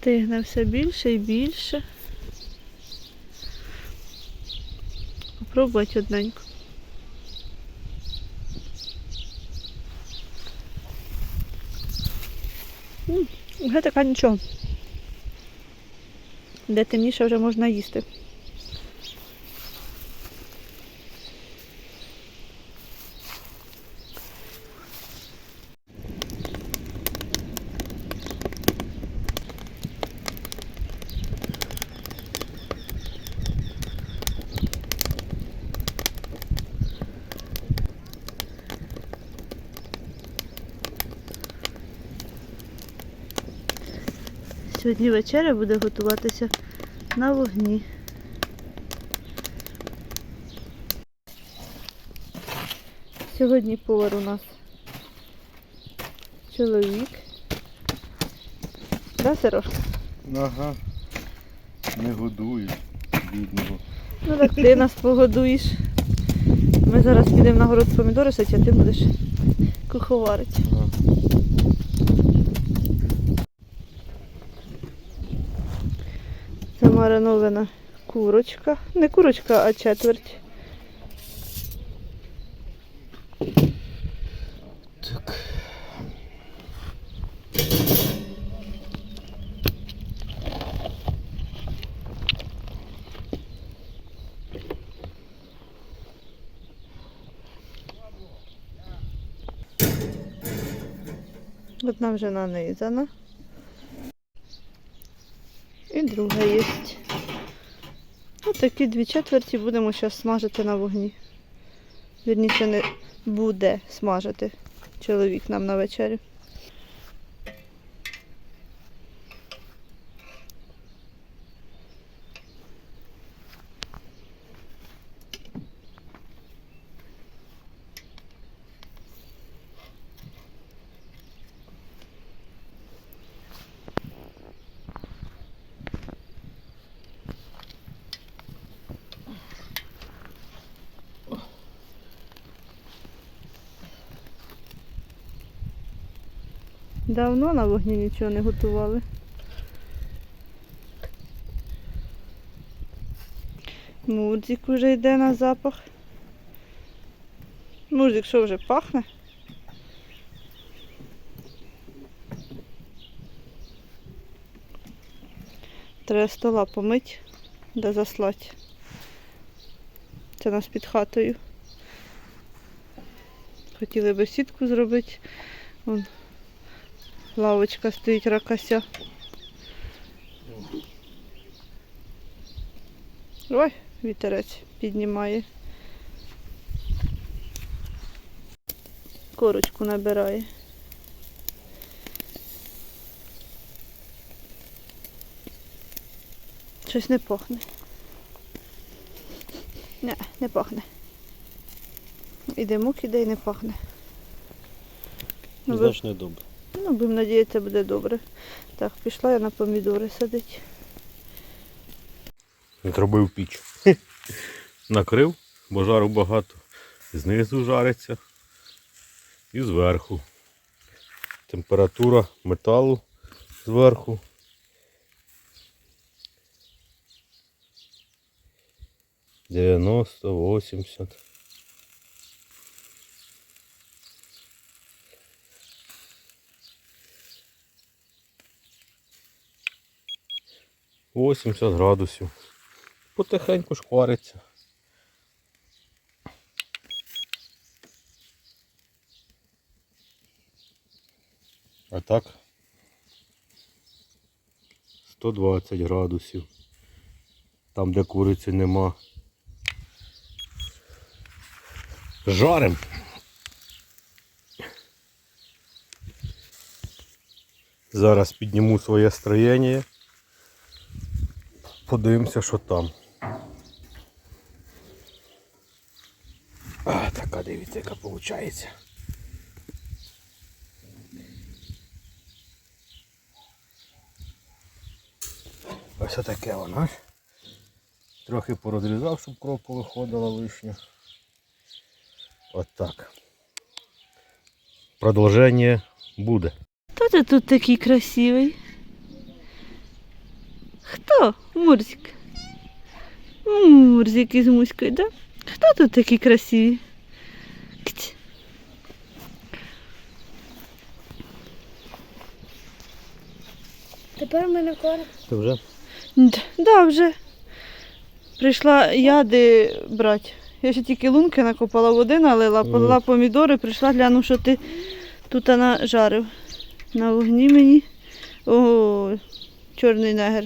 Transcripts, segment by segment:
Стигне все більше і більше. Попробувати одненько. Вже така нічого. Де темніше вже можна їсти. Сьогодні вечеря буде готуватися на вогні. Сьогодні повар у нас чоловік. Да, Сережка? Ага. Не годують бідного. Ну так ти нас погодуєш. Ми зараз підемо на город помідори а ти будеш куховарити. Ага. Замаринована курочка. Не курочка, а четверть. Так. Одна вже нанизана. І друга є. Отакі дві четверті будемо зараз смажити на вогні. Вірніше не буде смажити чоловік нам на вечерю. Давно на вогні нічого не готували. Мудзик уже йде на запах. Мудзик що вже пахне? Треба стола помить да заслати. Це нас під хатою. Хотіли би сітку зробити. Лавочка стоїть ракася. Ой, вітерець піднімає. Корочку набирає. Щось не пахне. Не, не пахне. І димок іде і не пахне. Ну, Значно добре. Ну, будемо надіятися, буде добре. Так, пішла я на помідори садити. Зробив піч. Накрив, бо жару багато. Знизу жариться і зверху. Температура металу зверху. Дев'яносто, восімдесят. Восімдесят градусів. Потихеньку шквариться. А так 120 градусів. Там, де куриці нема. Жарим. Зараз підніму своє строєння. Подивимося, що там. А, така дивіться, яка виходить. Ось таке воно. Трохи порозрізав, щоб кров повиходила лишня. От так. Продовження буде. Хто ти тут такий красивий? Хто? Мурзик. Мурзик із муською, да? Хто тут такі красиві? Тепер в мене корм. Ти вже? Д- Да, вже. Прийшла яди брати. Я ще тільки лунки накопала води, налила, Мгм. полила помідори, прийшла, гляну, що ти тут нажарив. На вогні мені. О, чорний негр.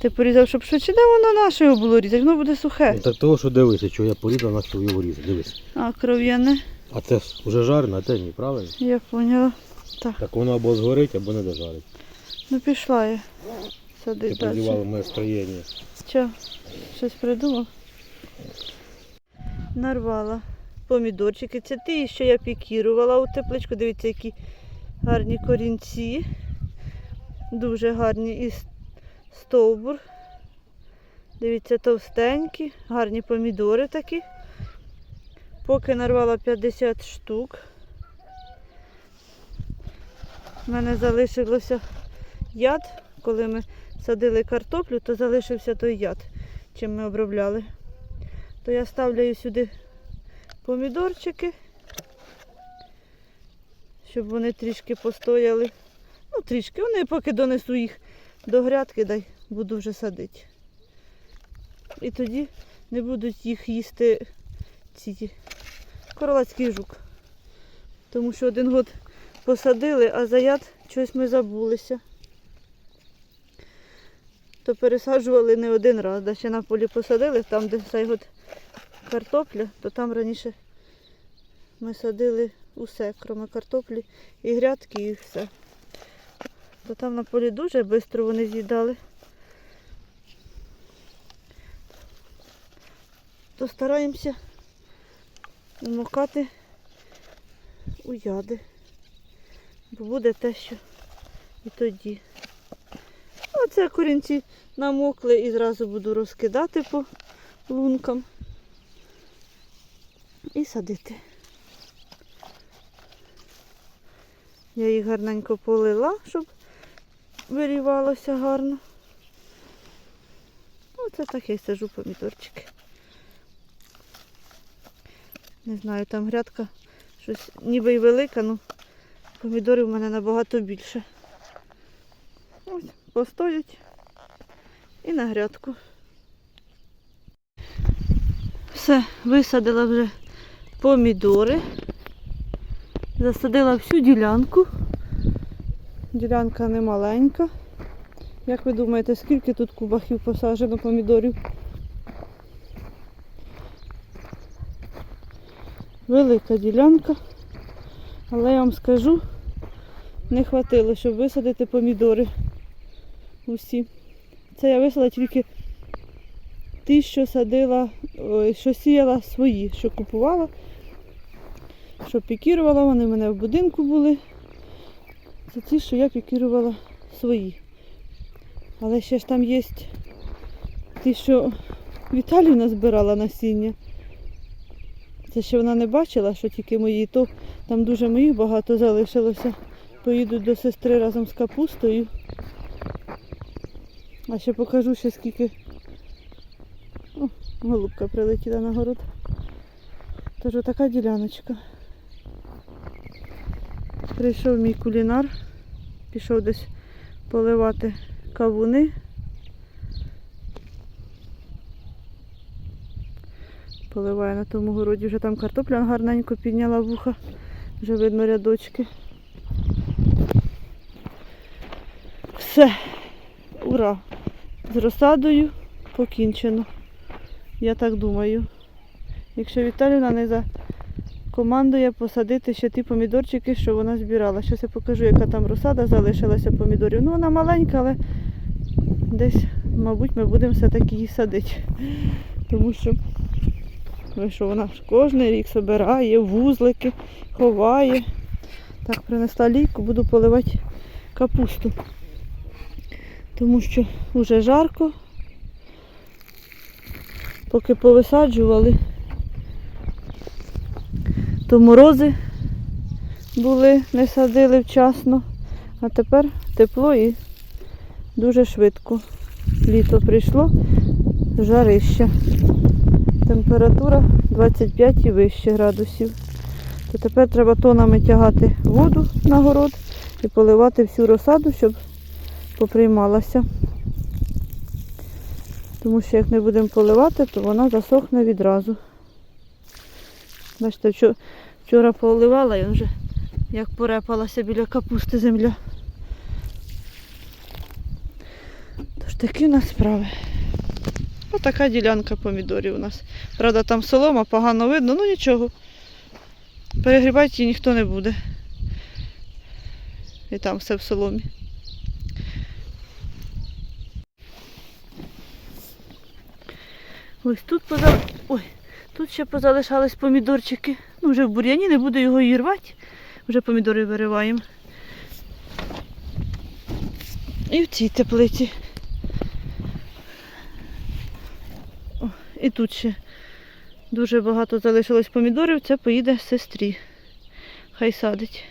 Ти порізав, щоб швидше, де воно наше його було різати, воно буде сухе. Ну, так того, що дивися, що я порізав, на що його різати. Дивись. А, кров'яне, А це вже жарено, а це ні, правильно? я поняла. Так воно або згорить, або не дожарить. Ну пішла я. Ти Садить далі. прозівало моє строєння. Що? Щось придумав? Нарвала помідорчики. Це ті, що я пікірувала у тепличку. Дивіться, які гарні корінці. Дуже гарні і стовбур. Дивіться, товстенькі, гарні помідори такі. Поки нарвала 50 штук. У мене залишилося яд, коли ми садили картоплю, то залишився той яд, чим ми обробляли. То я ставлю сюди помідорчики, щоб вони трішки постояли. Ну, трішки, вони поки донесу їх до грядки, дай буду вже садити. І тоді не будуть їх їсти ці королацький жук. Тому що один год посадили, а за яд щось ми забулися то пересаджували не один раз. Да ще на полі посадили, там, де цей от картопля, то там раніше ми садили усе, крім картоплі і грядки, і все. То там на полі дуже швидко вони з'їдали. То стараємося вмокати у яди. Бо буде те, що і тоді. Оце корінці намокли і зразу буду розкидати по лункам і садити. Я їх гарненько полила, щоб вирівалося гарно. Оце так я й сажу помідорчики. Не знаю, там грядка щось ніби й велика, але помідорів в мене набагато більше. Ось, постоять і на грядку. Все, висадила вже помідори. Засадила всю ділянку. Ділянка не маленька. Як ви думаєте, скільки тут кубахів посаджено помідорів? Велика ділянка. Але я вам скажу, не хватило, щоб висадити помідори усі. Це я висадила тільки ті, що садила, що сіяла свої, що купувала, що пікірувала, вони в мене в будинку були. Це ті, що я пікірувала свої. Але ще ж там є ті, що Віталіна збирала насіння. Це ще вона не бачила, що тільки мої, то там дуже моїх багато залишилося. Поїдуть до сестри разом з капустою. А ще покажу ще скільки. О, голубка прилетіла на город. Тож така діляночка. Прийшов мій кулінар, пішов десь поливати кавуни. Поливає на тому городі, вже там картопля гарненько підняла вуха, вже видно рядочки. Все, ура! З розсадою покінчено. Я так думаю. Якщо Віталіна не закомандує посадити ще ті помідорчики, що вона збирала. Зараз я покажу, яка там розсада залишилася помідорів. Ну вона маленька, але десь, мабуть, ми будемо все-таки її садити. Тому що, ну, що вона ж кожен рік збирає, вузлики, ховає. Так, принесла лійку, буду поливати капусту тому що вже жарко. Поки повисаджували, то морози були, не садили вчасно. А тепер тепло і дуже швидко. Літо прийшло, жарище. Температура 25 і вище градусів. То тепер треба тонами тягати воду на город і поливати всю розсаду, щоб поприймалася. Тому що як не будемо поливати, то вона засохне відразу. Бачите, вчора поливала і вже як порепалася біля капусти земля. Тож такі у нас справи. Отака ділянка помідорів у нас. Правда, там солома, погано видно, ну нічого. Перегрібати її ніхто не буде. І там все в соломі. Ось тут поза... Ой, тут ще позалишались помідорчики. Ну, вже в бур'яні, не буду його і рвати. Вже помідори вириваємо. І в цій теплиці. О, і тут ще дуже багато залишилось помідорів. Це поїде сестрі. Хай садить.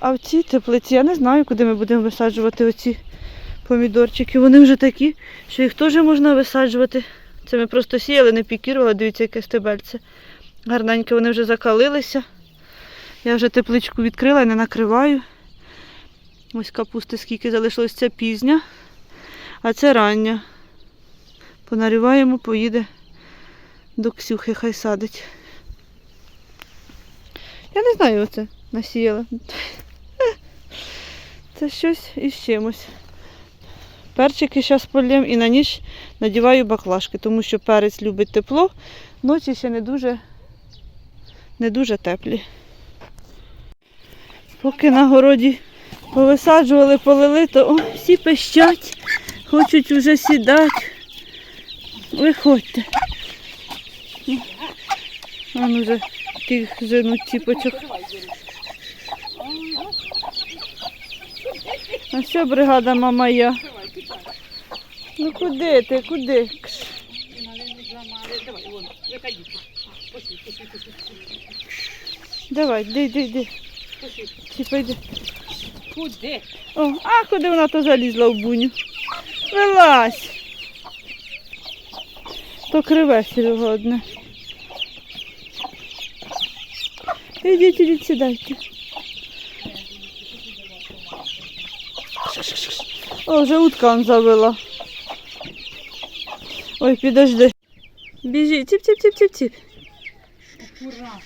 А в цій теплиці я не знаю, куди ми будемо висаджувати оці помідорчики. Вони вже такі, що їх теж можна висаджувати. Це ми просто сіяли, не пікірували, дивіться, яке стебельце. Гарненьке, вони вже закалилися. Я вже тепличку відкрила і не накриваю. Ось капусти скільки залишилось, це пізня, а це рання. Понаріваємо, поїде до Ксюхи, хай садить. Я не знаю оце насіяла. Це щось із чимось. Перчики зараз полєм і на ніч надіваю баклажки, тому що перець любить тепло, ночі ще не дуже, не дуже теплі. Поки на городі повисаджували, полили, то о, всі пищать, хочуть вже сідати. Виходьте. Ну вже тих женуть ціпочок. А що бригада мама я? Ну куди ти, куди? Кш. Давай, йди, йди, йди. Типа йди. Куди? О, а куди вона то залізла в буню? Вилазь. То криве Серега одне. Ідіть, ідіть, сідайте. О, вже утка он завела. Ой, підожди. Біжи, тіп-тіп-тіп-тіп-тіп. Акуратно.